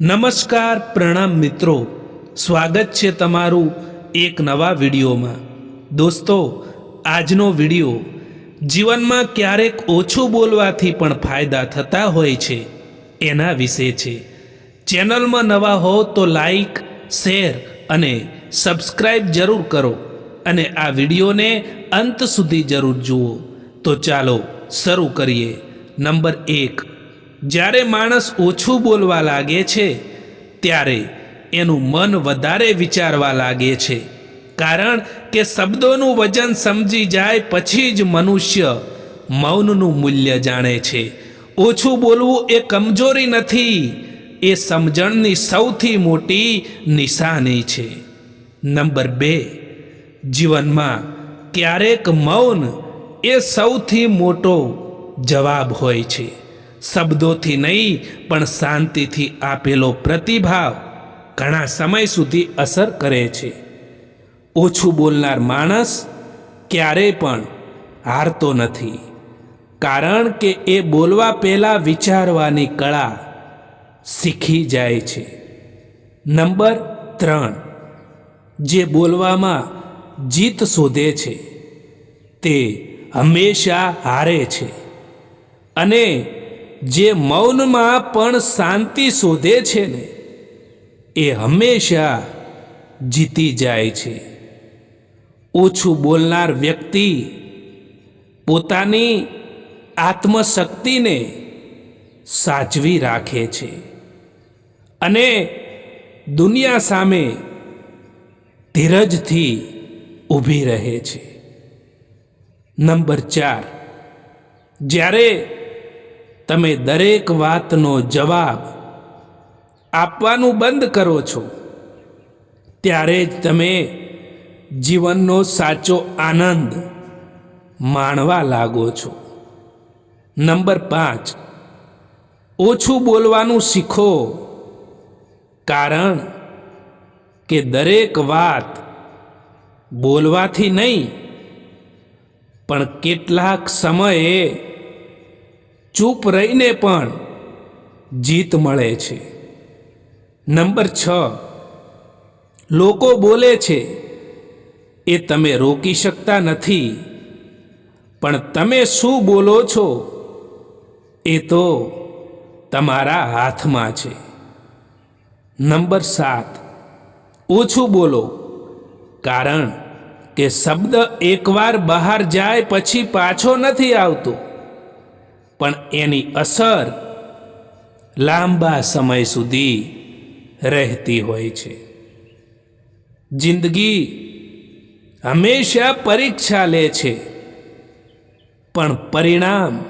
નમસ્કાર પ્રણામ મિત્રો. સ્વાગત છે તમારું એક નવા વિડીયોમાં. દોસ્તો, આજનો વીડિયો જીવનમાં ક્યારેક ઓછું બોલવાથી પણ ફાયદા થતા હોય છે. એના વિશે છે. ચેનલમાં નવા હો તો લાઈક, શેર અને સબસ્ક્રાઈબ જરૂર કરો અને આ વિડીયોને અંત સુધી જરૂર જુઓ. તો ચાલો શરૂ કરીએ. નંબર એક. જ્યારે માણસ ઓછું બોલવા લાગે છે, ત્યારે એનું મન વધારે વિચારવા લાગે છે. કારણ કે શબ્દોનું વજન સમજી જાય પછી જ મનુષ્ય મૌનનું મૂલ્ય જાણે છે. ઓછું બોલવું એ કમજોરી નથી, એ સમજણની સૌથી મોટી નિશાની છે. નંબર બે, જીવનમાં ક્યારેક મૌન એ સૌથી મોટો જવાબ હોય છે. શબ્દોથી નહીં, પણ શાંતિથી આપેલો પ્રતિભાવ ઘણા સમય સુધી અસર કરે છે. ઓછું બોલનાર માણસ ક્યારેય પણ હારતો નથી. કારણ કે એ બોલવા પહેલાં વિચારવાની કળા શીખી જાય છે. નંબર ત્રણ. જે બોલવામાં જીત શોધે છે, તે હંમેશા હારે છે. અને જે મૌનમાં પણ શાંતિ શોધે છે ને, એ હંમેશા જીતી જાય છે. ઓછું બોલનાર વ્યક્તિ પોતાની આત્મશક્તિને સાચવી રાખે છે. અને દુનિયા સામે ધીરજથી ઊભી રહે છે. નંબર ચાર, જ્યારે તમે દરેક વાતનો જવાબ આપવાનું બંધ કરો છો. ત્યારે જ તમે જીવનનો સાચો આનંદ માણવા લાગો છો. નંબર પાંચ, ઓછું બોલવાનું શીખો. કારણ કે દરેક વાત બોલવાથી નહીં, પણ કેટલાક સમયે ચૂપ રહીને પણ જીત મળે છે. નંબર છ, લોકો બોલે છે, એ તમે રોકી શકતા નથી, પણ તમે શું બોલો છો? એ તો તમારા હાથમાં છે. નંબર સાત, ઓછું બોલો, કારણ કે શબ્દ એકવાર બહાર જાય પછી પાછો નથી આવતો. પણ એની અસર લાંબા સમય સુધી રહેતી હોય છે. જિંદગી હંમેશા પરીક્ષા લે છે, પણ પરિણામ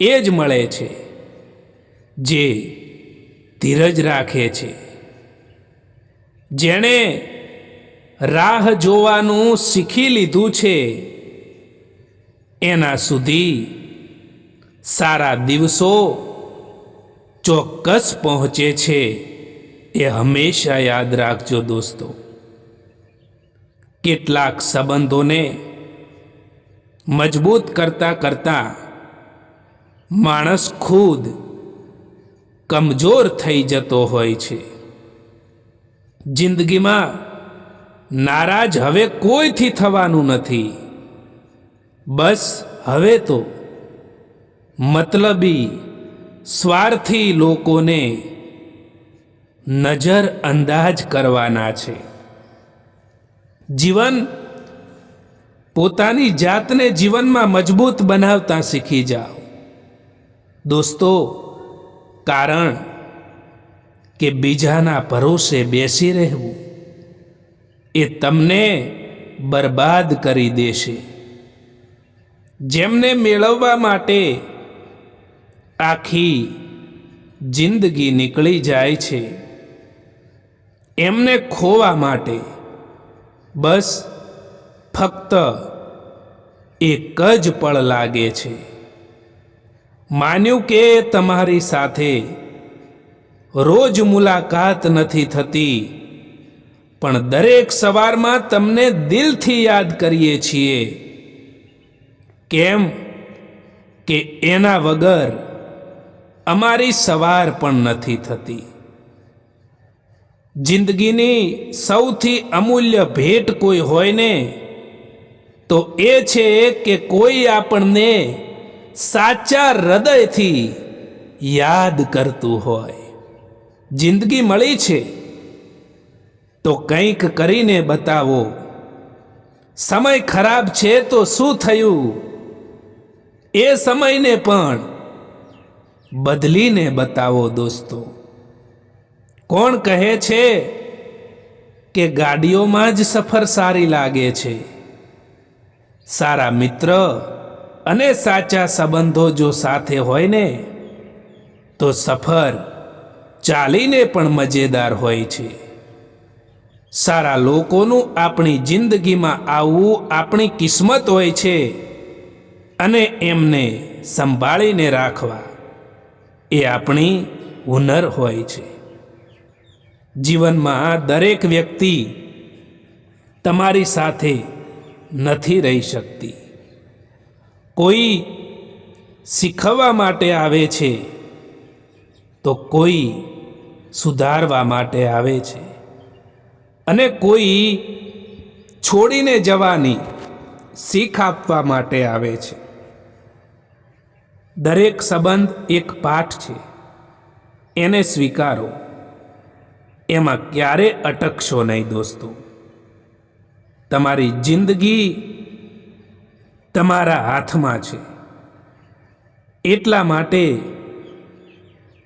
એ જ મળે છે જે ધીરજ રાખે છે. જેણે રાહ જોવાનું શીખી લીધું છે, એના સુધી સારા દિવસો ચોક્કસ પહોંચે છે એ હંમેશા યાદ રાખજો દોસ્તો. કેટલાક સંબંધોને મજબૂત કરતા કરતા માણસ ખુદ કમજોર થઈ જતો હોય છે. જિંદગીમાં નારાજ હવે કોઈથી થવાનું નથી. બસ હવે તો મતલબી સ્વાર્થી લોકોને નજર અંદાજ કરવાના છે. જીવન પોતાની જાતને જીવનમાં મજબૂત બનાવતા શીખી જાઓ. દોસ્તો, કારણ કે બીજાના ભરોસે બેસી રહેવું એ તમને બરબાદ કરી દેશે. જેમને મેળવવા માટે આખી જિંદગી નીકળી જાય છે. એમને ખોવા માટે બસ ફક્ત એક જ પળ લાગે છે. માન્યું કે તમારી સાથે રોજ મુલાકાત નથી થતી, પણ દરેક સવારમાં તમને દિલથી યાદ કરીએ છીએ. કેમ કે એના વગર અમારી સવાર પણ નથી થતી. જિંદગીની સૌથી અમૂલ્ય ભેટ કોઈ હોય ને, તો એ છે કે કોઈ આપણને સાચા હૃદયથી યાદ કરતું હોય. જિંદગી મળી છે, તો કંઈક કરીને બતાવો. સમય ખરાબ છે તો શું થયું? એ સમયને પણ બદલીને બતાવો દોસ્તો. કોણ કહે છે કે ગાડીઓમાં જ સફર સારી લાગે છે? સારા મિત્ર અને સાચા સંબંધો જો સાથે હોય ને, તો સફર ચાલીને પણ મજેદાર હોય છે. સારા લોકોનું આપણી જિંદગીમાં આવવું આપણી કિસ્મત હોય છે અને એમને સંભાળીને રાખવા. એ આપણી હુનર હોય છે. જીવનમાં દરેક વ્યક્તિ તમારી સાથે નથી રહી શકતી. કોઈ શીખવવા માટે આવે છે, તો કોઈ સુધારવા માટે આવે છે. અને કોઈ છોડીને જવાની શીખ આપવા માટે આવે છે. દરેક સંબંધ એક પાઠ છે. એને સ્વીકારો. એમાં ક્યારે અટકશો નહીં દોસ્તો. તમારી જિંદગી તમારા હાથમાં છે. એટલા માટે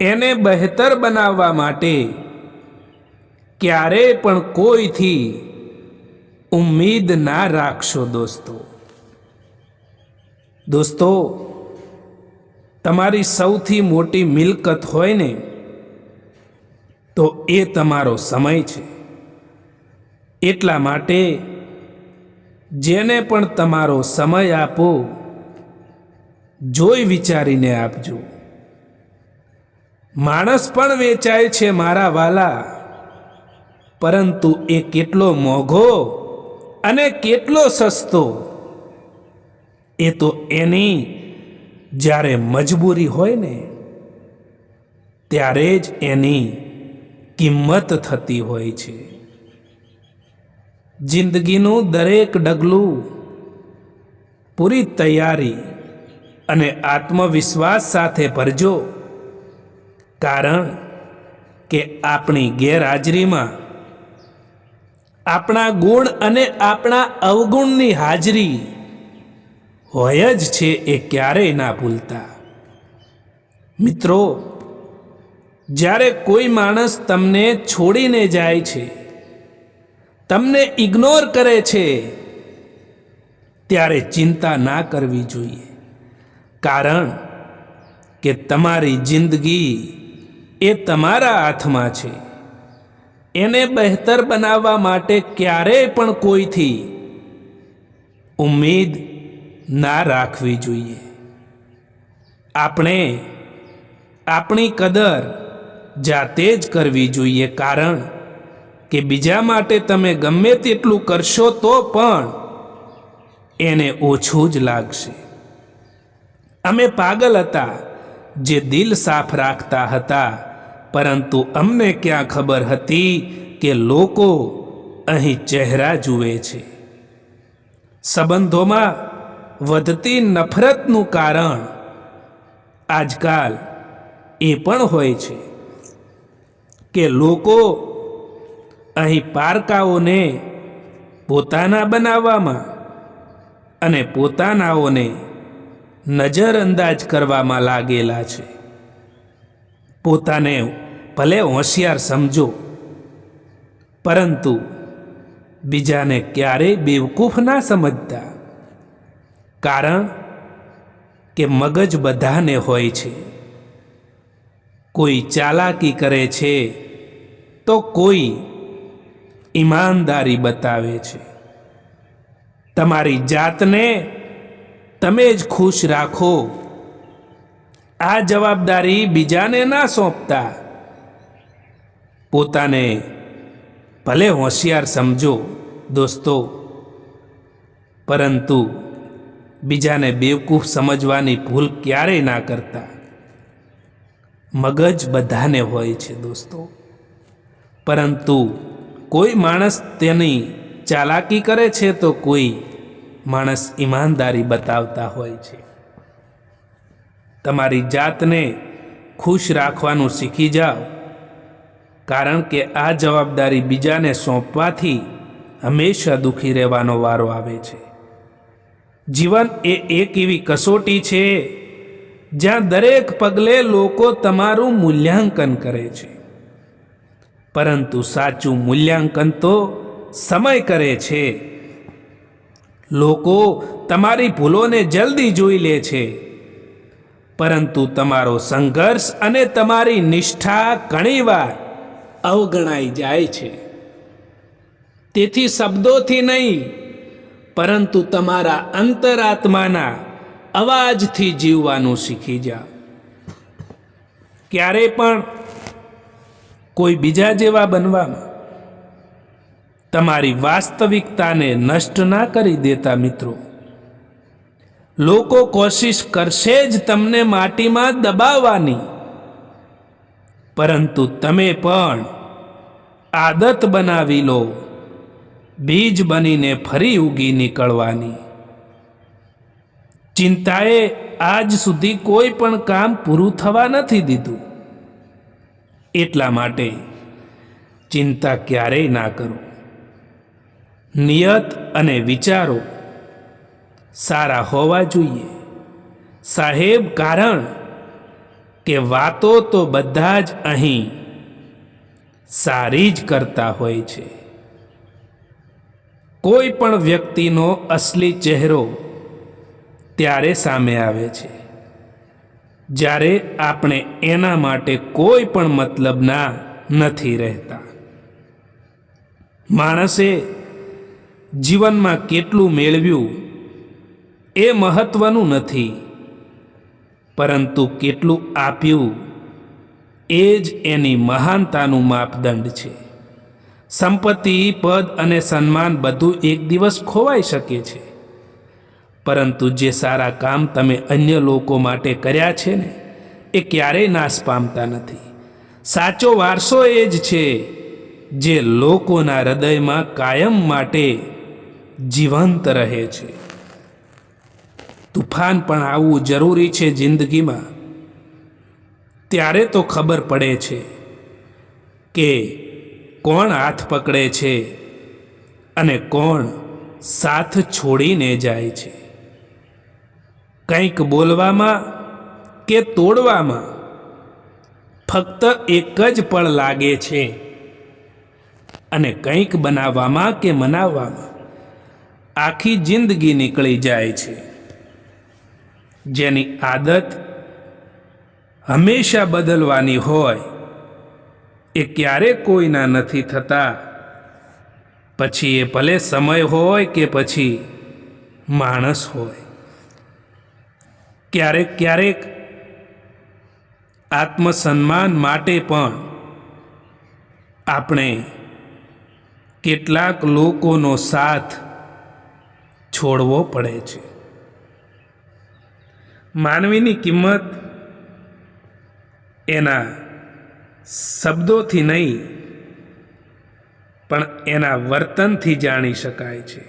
એને બહેતર બનાવવા માટે ક્યારેય પણ કોઈથી ઉમ્મીદ ના રાખશો દોસ્તો. દોસ્તો તમારી સૌથી મોટી મિલકત હોય ને, તો એ તમારો સમય છે. એટલા માટે જેને પણ તમારો સમય આપો, જોઈ વિચારીને આપજો. માણસ પણ વેચાય છે મારા વાલા, પરંતુ એ કેટલો મોઘો અને કેટલો સસ્તો, એ તો એની જ્યારે મજબૂરી હોય ને, ત્યારે જ એની કિંમત થતી હોય છે. જિંદગીનું દરેક ડગલું પૂરી તૈયારી અને આત્મવિશ્વાસ સાથે ભરજો, કારણ કે આપણી ગેરહાજરીમાં આપણા ગુણ અને આપણા અવગુણની હાજરી હોય જ છે એ ક્યારેય ના ભૂલતા. મિત્રો, જ્યારે કોઈ માણસ તમને છોડીને જાય છે, તમને ઇગ્નોર કરે છે, ત્યારે ચિંતા ના કરવી જોઈએ. કારણ કે તમારી જિંદગી એ તમારા હાથમાં છે. એને બહેતર બનાવવા માટે ક્યારેય પણ કોઈથી ઉમ્મીદ ના રાખવી જોઈએ. આપણે આપણી કદર જાતે જ કરવી જોઈએ કારણ કે બીજા માટે તમે ગમે તેટલું કરશો તો પણ એને ઓછું જ લાગશે. અમે પાગલ હતા જે દિલ સાફ રાખતા હતા, પરંતુ અમને ક્યાં ખબર હતી કે લોકો અહીં ચહેરા જુએ છે. સંબંધોમાં વધતી નફરતનું કારણ આજકાલ એ પણ હોય છે કે લોકો અહીં પારકાઓને પોતાના બનાવવામાં અને પોતાનાઓને નજરઅંદાજ કરવામાં લાગેલા છે. પોતાને ભલે હોશિયાર સમજો, પરંતુ બીજાને ક્યારેય બેવકૂફ ના સમજતા. કારણ કે મગજ બધાને હોય છે. કોઈ ચાલાકી કરે છે તો કોઈ ઈમાનદારી બતાવે છે. તમારી જાતને તમે જ ખુશ રાખો. આ જવાબદારી બીજાને ના સોંપતા. પોતાને ભલે હોશિયાર સમજો દોસ્તો. પરંતુ બીજાને બેવકૂફ સમજવાની ભૂલ ક્યારેય ના કરતા. મગજ બધાને હોય છે દોસ્તો. પરંતુ કોઈ માણસ તેની ચાલાકી કરે છે તો કોઈ માણસ ઈમાનદારી બતાવતા હોય છે. તમારી જાતને ખુશ રાખવાનું શીખી જાઓ. કારણ કે આ જવાબદારી બીજાને સોંપવાથી હંમેશા દુઃખી રહેવાનો વારો આવે છે. જીવન એ એક એવી કસોટી છે, જ્યાં દરેક પગલે લોકો તમારું મૂલ્યાંકન કરે છે. પરંતુ સાચું મૂલ્યાંકન તો સમય કરે છે. લોકો તમારી ભૂલોને જલ્દી જોઈ લે છે. પરંતુ તમારો સંઘર્ષ અને તમારી નિષ્ઠા ઘણીવાર અવગણાઈ જાય છે. તેથી શબ્દોથી નહીં પરંતુ તમારા અંતરાત્માના અવાજથી જીવવાનું શીખી જાઓ. ક્યારે પણ કોઈ બીજા જેવા બનવામાં તમારી વાસ્તવિકતાને નષ્ટ ના કરી દેતા મિત્રો. લોકો કોશિશ કરશે જ તમને માટીમાં દબાવવાની. પરંતુ તમે પણ આદત બનાવી લો. બીજ બનીને ફરી ઉગી નીકળવાની. ચિંતાએ આજ સુધી કોઈ પણ કામ પૂરું થવા નથી દીધું. એટલા માટે ચિંતા ક્યારેય ના કરો. નિયત અને વિચારો સારા હોવા જોઈએ. સાહેબ, કારણ કે વાતો તો બધા જ અહીં સારી જ કરતા હોય છે. કોઈ પણ વ્યક્તિનો અસલી ચહેરો ત્યારે સામે આવે છે. જ્યારે આપણે એના માટે કોઈ પણ મતલબના નથી રહેતા. માણસે જીવનમાં કેટલું મેળવ્યું એ મહત્વનું નથી, પરંતુ કેટલું આપ્યું એ જ એની મહાનતાનું માપદંડ છે. સંપત્તિ, પદ અને સન્માન બધું એક દિવસ ખોવાઈ શકે છે. પરંતુ જે સારા કામ તમે અન્ય લોકો માટે કર્યા છે ને, એ ક્યારેય નાશ પામતા નથી. સાચો વારસો એ જ છે જે લોકોના હૃદયમાં કાયમ માટે જીવંત રહે છે. તુફાન પણ આવવું જરૂરી છે જિંદગીમાં. ત્યારે તો ખબર પડે છે કે કોણ હાથ પકડે છે અને કોણ સાથ છોડીને જાય છે? કંઈક બોલવામાં કે તોડવામાં ફક્ત એક જ પળ લાગે છે અને કંઈક બનાવવામાં કે મનાવવામાં આખી જિંદગી નીકળી જાય છે. જેની આદત હંમેશા બદલવાની હોય એ ક્યારે કોઈના નથી થતા? પછી એ ભલે સમય હોય કે પછી માણસ હોય. ક્યારેક ક્યારેક આત્મસન્માન માટે પણ આપણે કેટલાક લોકોનો સાથ છોડવો પડે છે. માનવીની કિંમત એના શબ્દોથી નહીં, પણ એના વર્તનથી જાણી શકાય છે.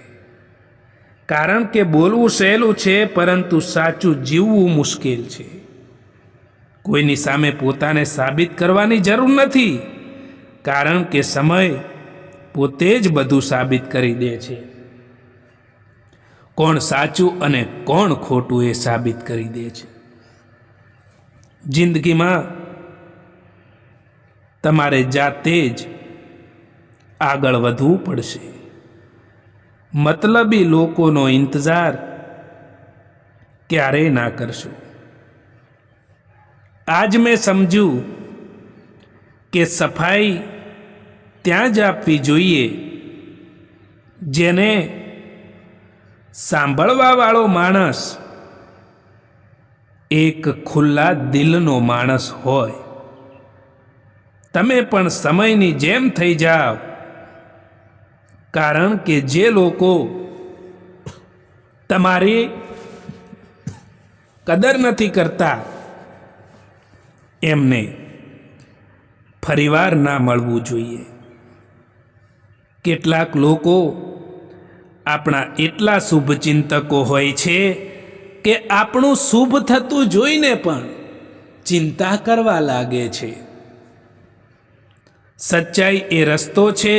કારણ કે બોલવું સહેલું છે, પરંતુ સાચું જીવવું મુશ્કેલ છે. કોઈની સામે પોતાને સાબિત કરવાની જરૂર નથી, કારણ કે સમય પોતે જ બધું સાબિત કરી દે છે. કોણ સાચું અને કોણ ખોટું એ સાબિત કરી દે છે. જિંદગીમાં તમારે જાતે જ આગળ વધવું પડશે. મતલબી લોકોનો ઇંતજાર ક્યારેય ના કરશો. આજ મેં સમજ્યું કે સફાઈ ત્યાં જ આપવી જોઈએ જેને સાંભળવાવાળો માણસ એક ખુલ્લા દિલનો માણસ હોય. તમે પણ સમયની જેમ થઈ જાઓ. કારણ કે જે લોકો તમારી કદર નથી કરતા, એમને ફરીવાર ના મળવું જોઈએ. કેટલાક લોકો આપણા એટલા શુભચિંતકો હોય છે કે આપણું શુભ થતું જોઈને પણ ચિંતા કરવા લાગે છે. સચ્ચાઈ એ રસ્તો છે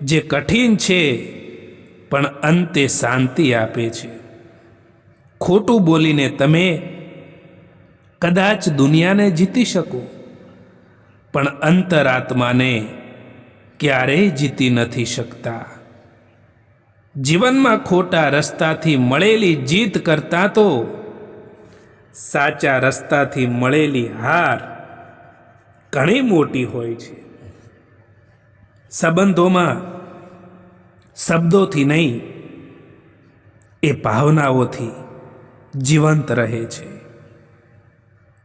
જે કઠિન છે, પણ અંતે શાંતિ આપે છે. ખોટું બોલીને તમે કદાચ દુનિયાને જીતી શકો, પણ અંતરાત્માને ક્યારેય જીતી નથી શકતા. જીવનમાં ખોટા રસ્તાથી મળેલી જીત કરતાં તો સાચા રસ્તાથી મળેલી હાર ઘણી મોટી હોય છે. સંબંધોમાં શબ્દોથી નહીં, એ ભાવનાઓથી જીવંત રહે છે.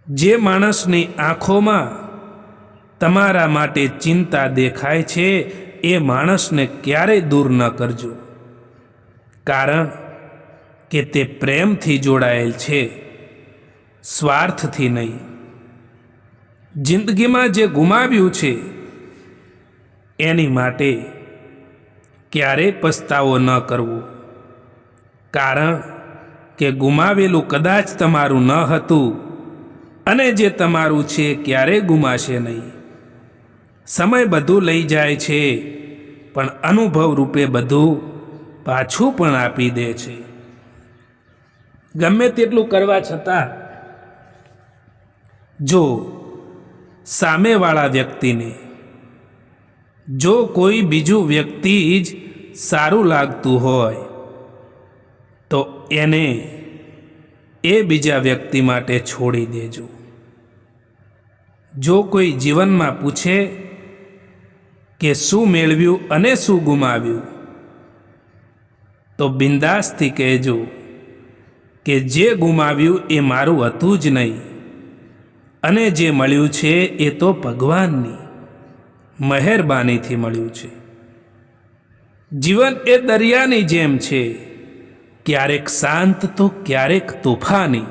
જે માણસની આંખોમાં તમારા માટે ચિંતા દેખાય છે, એ માણસને ક્યારેય દૂર ન કરજો. કારણ કે તે પ્રેમથી જોડાયેલ છે, સ્વાર્થથી નહીં. જિંદગીમાં જે ગુમાવ્યું છે એની માટે ક્યારેય પસ્તાવો ન કરવો? કારણ કે ગુમાવેલું કદાચ તમારું ન હતું અને જે તમારું છે ક્યારે ગુમાશે નહીં. સમય બધું લઈ જાય છે, પણ અનુભવ રૂપે બધું પાછું પણ આપી દે છે. ગમે તેટલું કરવા છતાં, જો સામેવાળા વ્યક્તિને જો કોઈ બીજું વ્યક્તિ જ સારું લાગતું હોય, તો એને એ બીજા વ્યક્તિ માટે છોડી દેજો. જો કોઈ જીવનમાં પૂછે કે શું મેળવ્યું અને શું ગુમાવ્યું, તો બિંદાસથી કહેજો કે જે ગુમાવ્યું એ મારું હતું જ નહીં, અને જે મળ્યું છે એ તો ભગવાનની. મહેરબાનીથી મળ્યું છે. જીવન એ દરિયાની જેમ છે. ક્યારેક શાંત તો ક્યારેક તોફાની.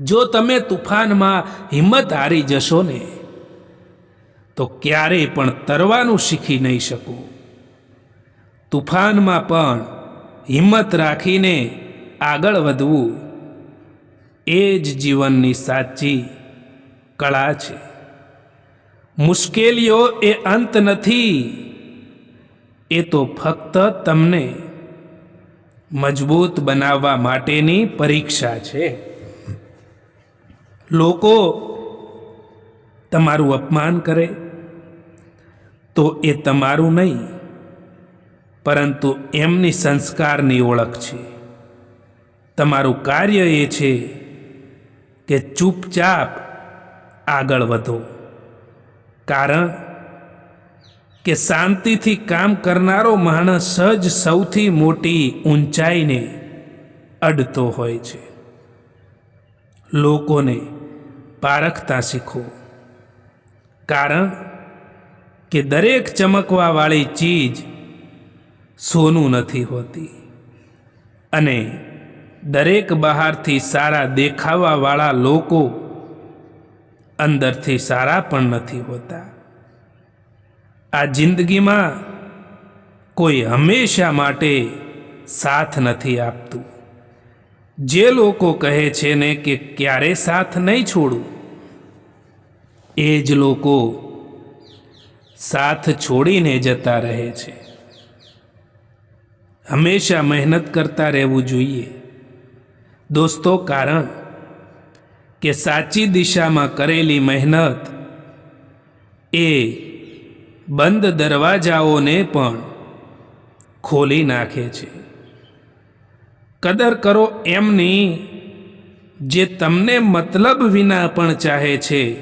જો તમે તુફાનમાં હિંમત હારી જશો ને, તો ક્યારેય પણ તરવાનું શીખી નહીં શકો. તુફાનમાં પણ હિંમત રાખીને આગળ વધવું એ જ જીવનની સાચી કળા છે. મુશ્કેલીઓ એ અંત નથી. એ તો ફક્ત તમને મજબૂત બનાવવા માટેની પરીક્ષા છે. લોકો તમારું અપમાન કરે તો એ તમારું નહીં, પરંતુ એમની સંસ્કારની ઓળખ છે. તમારું કાર્ય એ છે કે ચૂપચાપ આગળ વધો. કારણ કે શાંતિથી કામ કરનારો માણસ જ સૌથી મોટી ઊંચાઈને અડતો હોય છે. લોકોને પારખતા શીખો. કારણ કે દરેક ચમકવાવાળી ચીજ સોનું નથી હોતી અને દરેક બહારથી સારા દેખાવાવાળા લોકો અંદરથી સારા પણ નથી હોતા. આ જિંદગીમાં કોઈ હંમેશા માટે સાથ નથી આપતું. જે લોકો કહે છે ને કે ક્યારે સાથ નહીં છોડું, એ જ લોકો સાથ છોડીને જતા રહે છે. હંમેશા મહેનત કરતા રહેવું જોઈએ. દોસ્તો, કારણ કે સાચી દિશામાં કરેલી મહેનત એ બંધ દરવાજાઓને પણ ખોલી નાખે છે. કદર કરો એમની જે તમને મતલબ વિના પણ ચાહે છે.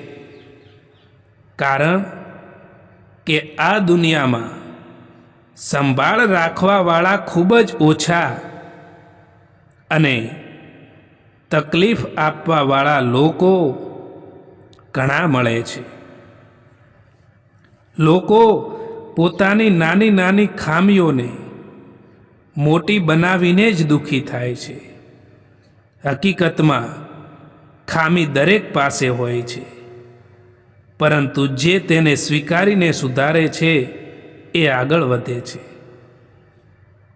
કારણ કે આ દુનિયામાં સંભાળ રાખવાવાળા ખૂબ જ ઓછા અને તકલીફ આપવાવાળા લોકો ઘણા મળે છે. લોકો પોતાની નાની નાની ખામીઓને મોટી બનાવીને જ દુઃખી થાય છે. હકીકતમાં ખામી દરેક પાસે હોય છે. પરંતુ જે તેને સ્વીકારીને સુધારે છે એ આગળ વધે છે.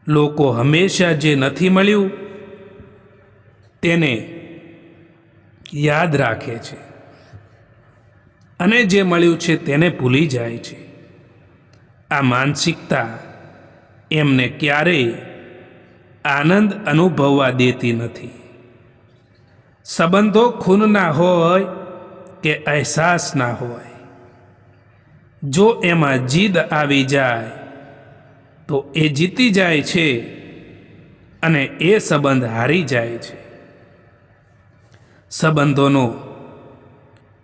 લોકો હંમેશા જે નથી મળ્યું તેને યાદ રાખે છે. અને જે મળ્યું છે તેને ભૂલી જાય છે. આ માનસિકતા એમને ક્યારેય આનંદ અનુભવવા દેતી નથી. સંબંધો ખૂનના હોય કે અહેસાસના હોય. જો એમાં જીદ આવી જાય, તો એ જીતી જાય છે અને એ સંબંધ હારી જાય છે. સંબંધોનો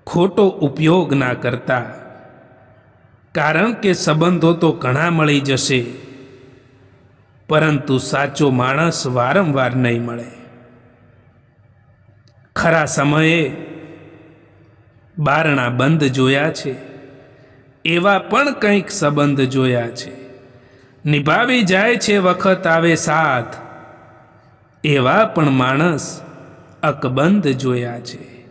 ખોટો ઉપયોગ ના કરતા. કારણ કે સંબંધો તો ઘણા મળી જશે, પરંતુ સાચો માણસ વારંવાર નહીં મળે. ખરા સમયે બારણા બંધ જોયા છે, એવા પણ કંઈક સંબંધ જોયા છે. નિભાવી જાય છે વખત આવે સાથ, એવા પણ માણસ અકબંધ જોયા છે.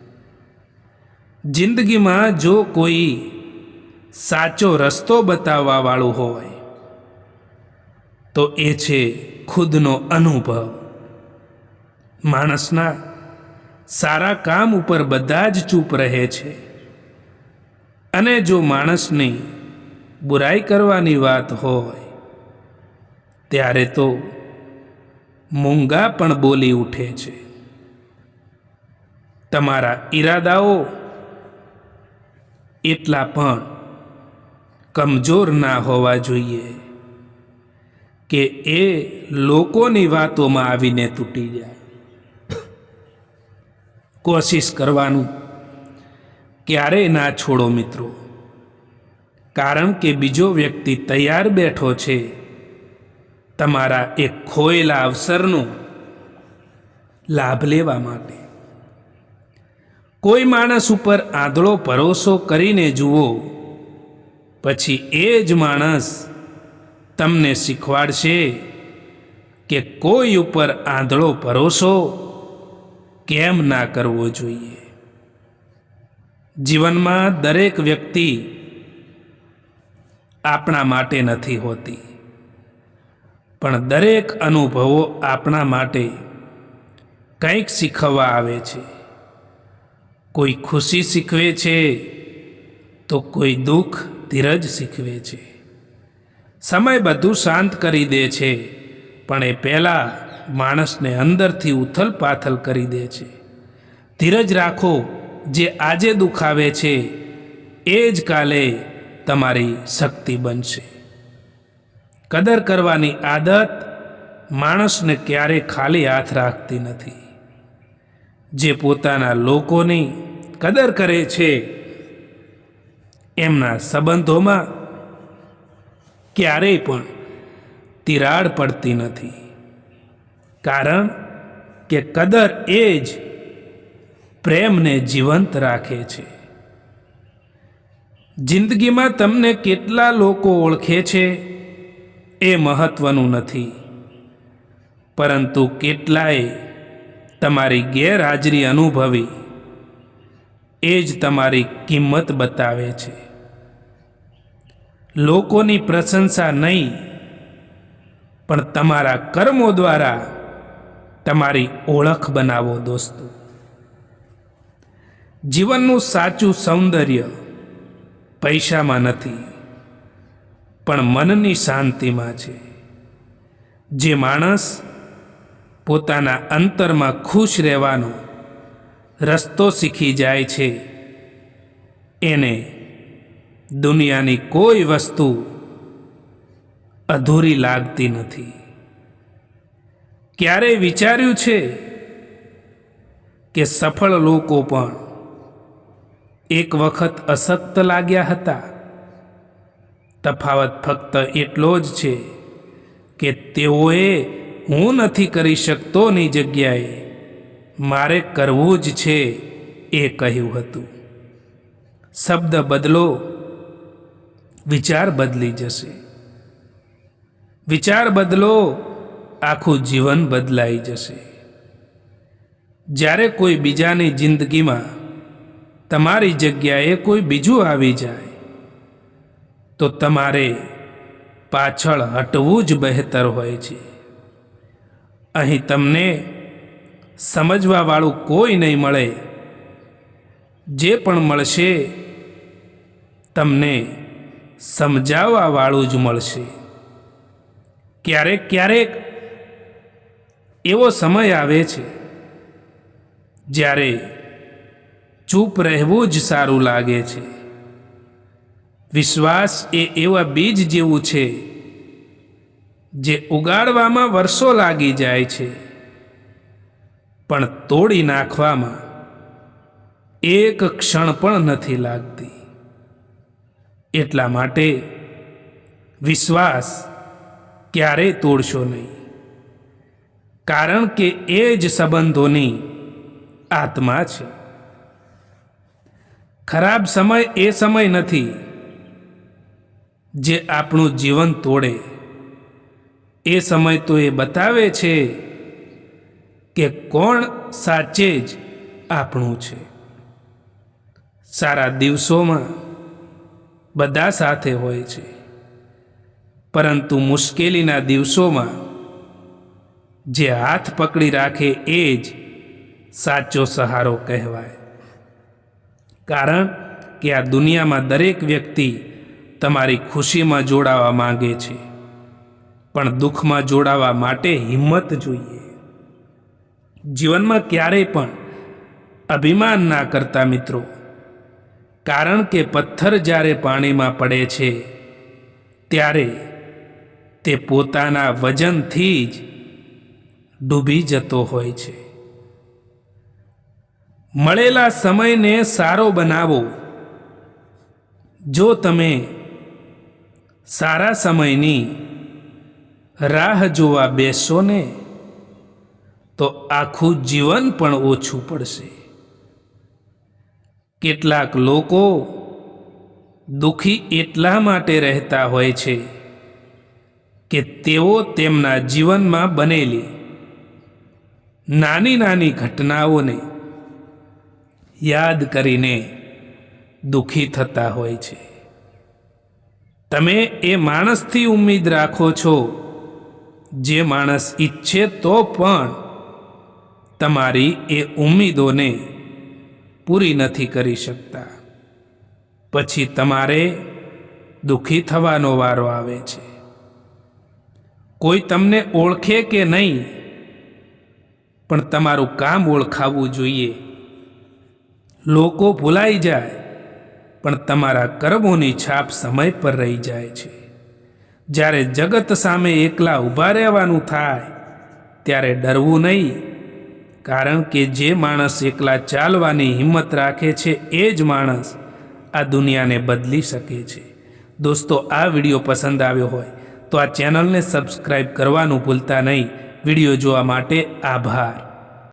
જિંદગીમાં જો કોઈ સાચો રસ્તો બતાવવા વાળું હોય, તો એ છે ખુદનો અનુભવ. માણસના સારા કામ ઉપર બધા જ ચૂપ રહે છે. અને જો માણસની બુરાઈ કરવાની વાત હોય, ત્યારે તો મૂંગા પણ બોલી ઉઠે છે. તમારા ઈરાદાઓ એટલા પણ કમજોર ના હોવા જોઈએ કે એ લોકોની વાતોમાં આવીને તૂટી જાય. કોશિશ કરવાનું ક્યારેય ના છોડો મિત્રો. કારણ કે બીજો વ્યક્તિ તૈયાર બેઠો છે, તમારા એક ખોયેલા અવસરનો લાભ લેવા માટે. કોઈ માણસ ઉપર આંધળો ભરોસો કરીને જુઓ, પછી એ જ માણસ તમને શીખવાડશે કે કોઈ ઉપર આંધળો ભરોસો કેમ ના કરવો જોઈએ. જીવનમાં દરેક વ્યક્તિ આપણા માટે નથી હોતી, પણ દરેક અનુભવો આપણા માટે કંઈક શીખવવા આવે છે. કોઈ ખુશી શીખવે છે, તો કોઈ દુઃખ ધીરજ શીખવે છે. સમય બધું શાંત કરી દે છે, પણ એ પહેલાં માણસને અંદરથી ઉથલ પાથલ કરી દે છે. ધીરજ રાખો, જે આજે દુખાવે છે, એ જ કાલે તમારી શક્તિ બનશે. કદર કરવાની આદત માણસને ક્યારે ખાલી હાથ રાખતી નથી. જે પોતાના લોકોની કદર કરે છે, એમના સંબંધોમાં ક્યારેય પણ તિરાડ પડતી નથી. કારણ કે કદર એ જ પ્રેમને જીવંત રાખે છે. જિંદગીમાં તમને કેટલા લોકો ઓળખે છે એ મહત્વનું નથી. પરંતુ કેટલાય તમારી ગેરહાજરી અનુભવી. એ જ તમારી કિંમત બતાવે છે. લોકોની પ્રશંસા નહીં, પણ તમારા કર્મો દ્વારા તમારી ઓળખ બનાવો દોસ્તો. જીવનનું સાચું સૌંદર્ય પૈસામાં નથી, પણ મનની શાંતિમાં છે. જે માણસ પોતાના અંતરમાં ખુશ રહેવાનો રસ્તો શીખી જાય છે. એને દુનિયાની કોઈ વસ્તુ અધૂરી લાગતી નથી. ક્યારેય વિચાર્યું છે કે સફળ લોકો પણ એક વખત અશક્ત લાગ્યા હતા? તફાવત ફક્ત એટલો જ છે કે તેઓએ હું નથી કરી શકતોની જગ્યાએ. મારે કરવું જ છે એ કહ્યું હતું. શબ્દ બદલો, વિચાર બદલી જશે. વિચાર બદલો, આખું જીવન બદલાઈ જશે. જ્યારે કોઈ બીજાની જિંદગીમાં તમારી જગ્યાએ કોઈ બીજું આવી જાય, તો તમારે પાછળ હટવું જ બહેતર હોય છે. અહીં તમને સમજવાવાળું કોઈ નહીં મળે. જે પણ મળશે, તમને સમજાવવાવાળું જ મળશે. ક્યારેક ક્યારેક એવો સમય આવે છે, જ્યારે ચૂપ રહેવું જ સારું લાગે છે. વિશ્વાસ એ એવા બીજ જેવું છે જે ઉગાડવામાં વર્ષો લાગી જાય છે, પણ તોડી નાખવામાં એક ક્ષણ પણ નથી લાગતી. એટલા માટે વિશ્વાસ ક્યારેય તોડશો નહીં. કારણ કે એ જ સંબંધોની આત્મા છે. ખરાબ સમય એ સમય નથી જે આપણું જીવન તોડે. એ સમય તો એ બતાવે છે કે કોણ સાચે જ આપણું છે. સારા દિવસોમાં બધા સાથે હોય છે. પરંતુ મુશ્કેલીના દિવસોમાં જે હાથ પકડી રાખે એ જ સાચો સહારો કહેવાય. કારણ કે આ દુનિયામાં દરેક વ્યક્તિ તમારી ખુશીમાં જોડાવા માંગે છે. પણ દુઃખમાં જોડાવા માટે હિંમત જોઈએ. જીવનમાં ક્યારેય પણ અભિમાન ના કરતા મિત્રો, કારણ કે પથ્થર જ્યારે પાણીમાં પડે છે, ત્યારે તે પોતાના વજનથી જ ડૂબી જતો હોય છે. મળેલા સમયને સારો બનાવો. જો તમે સારા સમયની રાહ જોવા બેસો ને, તો આખું જીવન પણ ઓછું પડશે. કેટલાક લોકો દુઃખી એટલા માટે રહેતા હોય છે કે તેઓ તેમના જીવનમાં બનેલી નાની નાની ઘટનાઓને યાદ કરીને દુઃખી થતા હોય છે. તમે એ માણસથી ઉમ્મીદ રાખો છો જે માણસ ઈચ્છે તો પણ તમારી એ ઉમ્મીદોને પૂરી નથી કરી શકતા. પછી તમારે દુઃખી થવાનો વારો આવે છે. કોઈ તમને ઓળખે કે નહીં, પણ તમારું કામ ઓળખાવવું જોઈએ. લોકો ભૂલાઈ જાય, પણ તમારા કર્મોની છાપ સમય પર રહી જાય છે. જ્યારે જગત સામે એકલા ઊભા રહેવાનું થાય, ત્યારે ડરવું નહીં. કારણ કે જે માણસ એકલા ચાલવાની હિંમત રાખે છે, એ જ માણસ આ દુનિયાને બદલી શકે છે. દોસ્તો, આ વીડિયો પસંદ આવ્યો હોય, તો આ ચેનલને સબસ્ક્રાઈબ કરવાનું ભૂલતા નહીં. વીડિયો જોવા માટે આભાર.